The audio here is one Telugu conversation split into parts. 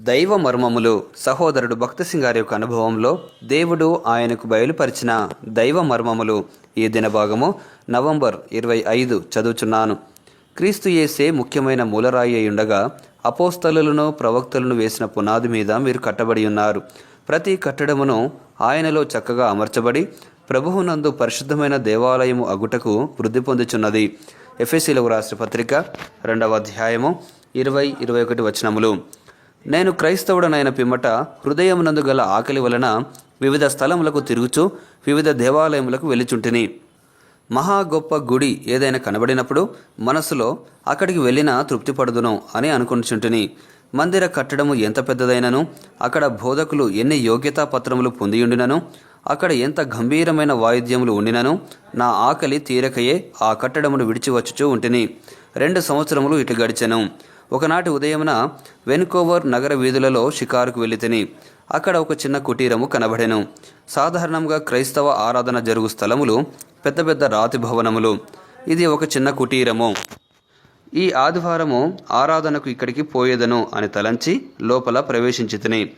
దైవ మర్మములు సహోదరుడు భక్త గారి యొక్క అనుభవంలో దేవుడు ఆయనకు బయలుపరిచిన దైవ మర్మములు ఈ దినభాగము నవంబర్ ఇరవై ఐదు చదువుచున్నాను. క్రీస్తు యేసే ముఖ్యమైన మూలరాయి అయి ఉండగా అపోస్తలులను ప్రవక్తలను వేసిన పునాది మీద మీరు కట్టబడి ఉన్నారు. ప్రతి కట్టడమును ఆయనలో చక్కగా అమర్చబడి ప్రభువునందు పరిశుద్ధమైన దేవాలయము అగుటకు వృద్ధి పొందుచున్నది. ఎఫ్ఎస్సీలకు రాష్ట్ర పత్రిక రెండవ అధ్యాయము ఇరవై ఇరవై ఒకటి వచనములు. నేను క్రైస్తవుడనైన పిమ్మట హృదయమునందు గల ఆకలి వలన వివిధ స్థలములకు తిరుగుచు వివిధ దేవాలయములకు వెళ్ళుచుంటిని. మహా గొప్ప గుడి ఏదైనా కనబడినప్పుడు మనసులో అక్కడికి వెళ్ళినా తృప్తి పడుదును అని అనుకుంటుంటిని మందిర కట్టడము ఎంత పెద్దదైనను అక్కడ బోధకులు ఎన్ని యోగ్యతా పత్రములు పొందియుండినను అక్కడ ఎంత గంభీరమైన వాయిద్యములు ఉండినను నా ఆకలి తీరకయే ఆ కట్టడమును విడిచి వచ్చుచూ ఉంటిని. రెండు సంవత్సరములు ఇటు గడిచెను. ఒకనాటి ఉదయమున వెన్కోవర్ నగర వీధులలో షికారుకు వెళ్ళితని అక్కడ ఒక చిన్న కుటీరము కనబడెను. సాధారణంగా క్రైస్తవ ఆరాధన జరుగు స్థలములు పెద్ద పెద్ద రాతి భవనములు. ఇది ఒక చిన్న కుటీరము. ఈ ఆదివారము ఆరాధనకు ఇక్కడికి పోయేదను అని తలంచి లోపల ప్రవేశించి తిని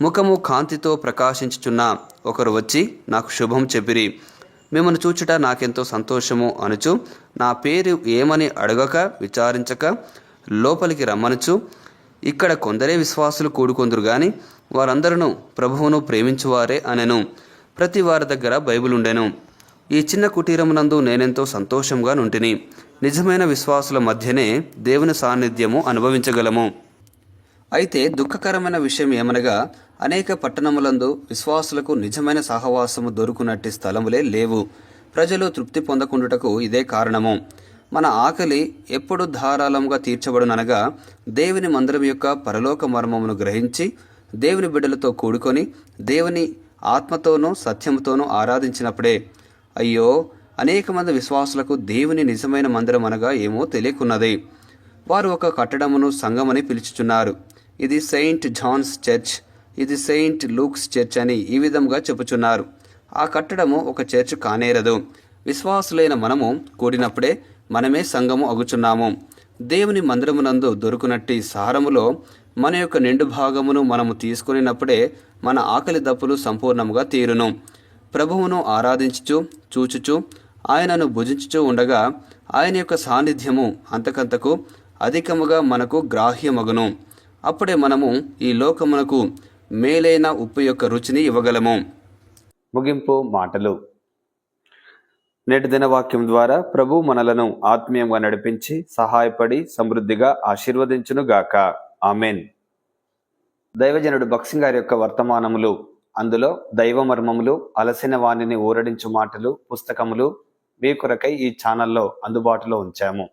ముఖము కాంతితో ప్రకాశించుచున్న ఒకరు వచ్చి నాకు శుభం చెప్పిరి. మిమ్మల్ని చూచుట నాకెంతో సంతోషము అనుచు. నా పేరు ఏమని అడగక విచారించక లోపలికి రమ్మనుచు ఇక్కడ కొందరే విశ్వాసులు కూడుకొందురు గాని వారందరూ ప్రభువును ప్రేమించువారే అనెను. ప్రతి వారి దగ్గర బైబిల్ ఉండెను ఈ చిన్న కుటీరమునందు నేనెంతో సంతోషంగా నుంటిని. నిజమైన విశ్వాసుల మధ్యనే దేవుని సాన్నిధ్యము అనుభవించగలము. అయితే దుఃఖకరమైన విషయం ఏమనగా అనేక పట్టణములందు విశ్వాసులకు నిజమైన సహవాసము దొరుకునట్టి స్థలములే లేవు. ప్రజలు తృప్తి పొందకుండుటకు ఇదే కారణము. మన ఆకలి ఎప్పుడు ధారాళంగా తీర్చబడుననగా దేవుని మందిరం యొక్క పరలోక మర్మమును గ్రహించి దేవుని బిడ్డలతో కూడుకొని దేవుని ఆత్మతోనూ సత్యముతోనూ ఆరాధించినప్పుడే అయ్యో అనేక మంది విశ్వాసులకు దేవుని నిజమైన మందిరం అనగా ఏమో తెలియకున్నది. వారు ఒక కట్టడమును సంఘమని పిలుచుచున్నారు. ఇది సెయింట్ జాన్స్ చర్చ్ ఇది సెయింట్ లూక్స్ చర్చ్ అని ఈ విధంగా చెప్పుచున్నారు. ఆ కట్టడము ఒక చర్చ్ కానేరదు. విశ్వాసులైన మనము కూడినప్పుడే మనమే సంఘము అగుచున్నాము. దేవుని మందిరమునందు దొరుకునట్టి సారములో మన యొక్క నిండు భాగమును మనము తీసుకునినప్పుడే మన ఆకలి దప్పులు సంపూర్ణముగా తీరును. ప్రభువును ఆరాధించుచు చూచుచు ఆయనను భుజించుచూ ఉండగా ఆయన యొక్క సాన్నిధ్యము అంతకంతకు అధికముగా మనకు గ్రాహ్యమగును. అప్పుడే మనము ఈ లోకమునకు మేలైన ఉప్పు యొక్క రుచిని ఇవ్వగలము. ముగింపు మాటలు. నేటి దినవాక్యం ద్వారా ప్రభు మనలను ఆత్మీయంగా నడిపించి సహాయపడి సమృద్ధిగా ఆశీర్వదించును గాక ఆమెన్. దైవజనుడు బక్సింగ్ గారి యొక్క వర్తమానములు అందులో దైవ మర్మములు అలసిన వాణిని ఊరడించు మాటలు పుస్తకములు మీ కొరకై ఈ ఛానల్లో అందుబాటులో ఉంచాము.